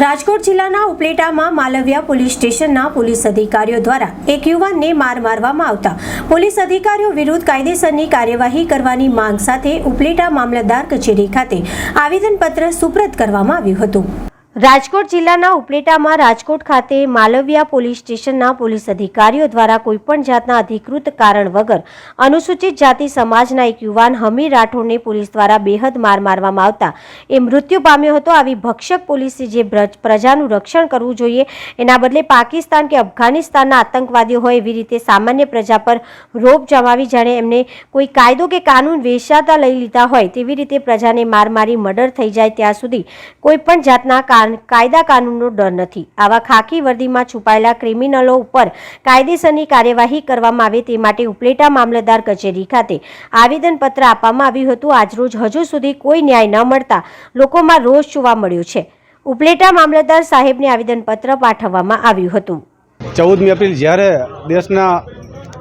રાજકોટ જિલ્લાના ઉપલેટામાં માલવિયા પોલીસ સ્ટેશનના પોલીસ અધિકારીઓ દ્વારા એક યુવાનને માર મારવામાં આવતા. પોલીસ અધિકારીઓ વિરુદ્ધ કાયદેસરની કાર્યવાહી કરવાની માંગ સાથે ઉપલેટા મામલતદાર કચેરી ખાતે આવેદનપત્ર સુપ્રત કરવામાં આવ્યું હતું. રાજકોટ જિલ્લાના ઉપલેટામાં રાજકોટ ખાતે માલવિયા પોલીસ સ્ટેશનના પોલીસ અધિકારીઓ દ્વારા કોઈપણ જાતના અધિકૃત કારણ વગર અનુસૂચિત જાતિ સમાજના એક યુવાન હમી રાઠોડને પોલીસ દ્વારા બેહદ માર મારવામાં આવતા એ મૃત્યુ પામ્યો હતો. આવી ભક્ષક પોલીસે જે પ્રજાનું રક્ષણ કરવું જોઈએ એના બદલે પાકિસ્તાન કે અફઘાનિસ્તાનના આતંકવાદીઓ હોય એવી રીતે સામાન્ય પ્રજા પર રોપ જમાવી જાણે એમને કોઈ કાયદો કે કાનૂન વેચાતા લઈ લીધા હોય તેવી રીતે પ્રજાને માર મારી મર્ડર થઈ જાય ત્યાં સુધી કોઈપણ જાતના કાયદા કાનૂનનો ડર નથી. આવા ખાકી વર્દીમાં છુપાયેલા ક્રિમિનલો ઉપર કાયદેસરની કાર્યવાહી કરવામાં આવે તે માટે ઉપલેટા મામલતદાર કચેરી ખાતે આવેદનપત્ર આપવામાં આવ્યું હતું. આજરોજ હજુ સુધી કોઈ ન્યાય ન મળતા લોકોમાં રોષ જોવા મળ્યો છે. ઉપલેટા મામલતદાર સાહેબને આવેદનપત્ર પાઠવવામાં આવ્યું હતું. ચૌદમી એપ્રિલ જ્યારે દેશના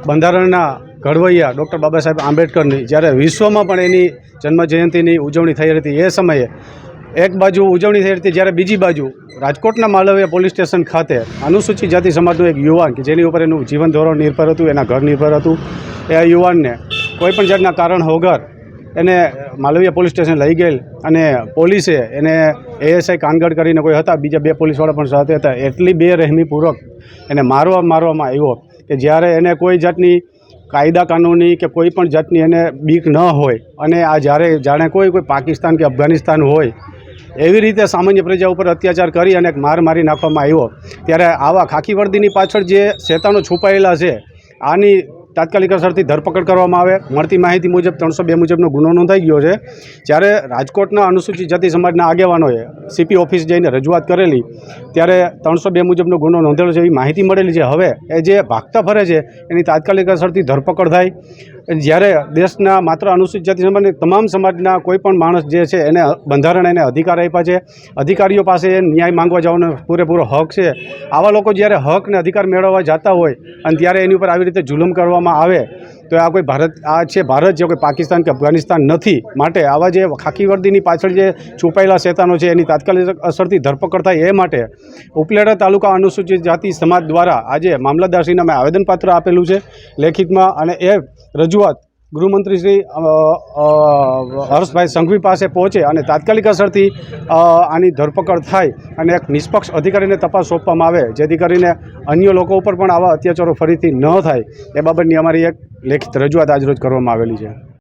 બંધારણના ઘડવૈયા ડૉક્ટર બાબા સાહેબ આંબેડકરની જ્યારે વિશ્વમાં પણ એની જન્મજયંતિની ઉજવણી થઈ હતી, એ સમયે એક બાજુ ઉજવણી થઈ હતી જ્યારે બીજી બાજુ રાજકોટના માલવીયા પોલીસ સ્ટેશન ખાતે અનુસૂચિત જાતિ સમાજનો એક યુવાન કે જેની ઉપર એનું જીવન ધોરણ નિર્ભર હતું, એના ઘર નિર્ભર હતું, એ યુવાનને કોઈપણ જાતના કારણ વગર એને માલવીયા પોલીસ સ્ટેશન લઈ ગયેલ અને પોલીસે એને એએસઆઈ કાનગડ કરીને કોઈ હતા, બીજા બે પોલીસવાળા પણ સાથે હતા, એટલી બેરહેમીપૂર્વક એને મારવા મારવામાં આવ્યો કે જ્યારે એને કોઈ જાતની કાયદા કાનૂની કે કોઈ પણ જાતની એને બીક ન હોય અને આ જ્યારે જાણે કોઈ કોઈ પાકિસ્તાન કે અફઘાનિસ્તાન હોય એવી રીતે સામાન્ય પ્રજા ઉપર અત્યાચાર કરી અને માર મારી નાખવામાં આવ્યો. ત્યારે આવા ખાકી વર્દીની પાછળ જે શેતાનો છુપાયેલા છે, આની તાત્કાલિક અસરથી ધરપકડ કરવામાં આવે. મળતી માહિતી મુજબ ત્રણસો બે મુજબનો ગુનો નોંધાઈ ગયો છે. જ્યારે રાજકોટના અનુસૂચિત જાતિ સમાજના આગેવાનોએ સીપી ઓફિસ જઈને રજૂઆત કરેલી, ત્યારે ત્રણસો બે મુજબનો ગુનો નોંધેલો છે એવી માહિતી મળેલી છે. હવે એ જે ભાગતા ફરે છે, એની તાત્કાલિક અસરથી ધરપકડ થાય. જ્યારે દેશના માત્ર અનુસૂચિત જાતિ સમાજની, તમામ સમાજના કોઈપણ માણસ જે છે, એને બંધારણ એને અધિકાર આપ્યા છે. અધિકારીઓ પાસે ન્યાય માંગવા જવાનો પૂરેપૂરો હક છે. આવા લોકો જ્યારે હક ને અધિકાર મેળવવા જતા હોય અને ત્યારે એની ઉપર આવી રીતે જુલમ કરવામાં આવે, તો આ કોઈ ભારત, આ છે ભારત જે કોઈ પાકિસ્તાન કે અફઘાનિસ્તાન નથી માટે આવા જે ખાકી વર્દીની પાછળ જે છુપાયેલા શેતાનો છે એની તાત્કાલિક અસરથી ધરપકડ થાય એ માટે ઉપલેટા તાલુકા અનુસૂચિત જાતિ સમાજ દ્વારા આજે મામલતદારશ્રીને અમે આવેદનપત્ર આપેલું છે લેખિતમાં અને એ રજૂઆત ગૃહમંત્રી શ્રી હર્ષભાઈ સંઘવી પાસે પહોંચે અને તાત્કાલિક અસરથી આની ધરપકડ થાય અને એક નિષ્પક્ષ અધિકારીને તપાસ સોંપવામાં આવે, જેથી કરીને અન્ય લોકો ઉપર પણ આવા અત્યાચારો ફરીથી ન થાય. એ બાબતની અમારી એક લેખિત રજૂઆત આજરોજ કરવામાં આવેલી છે.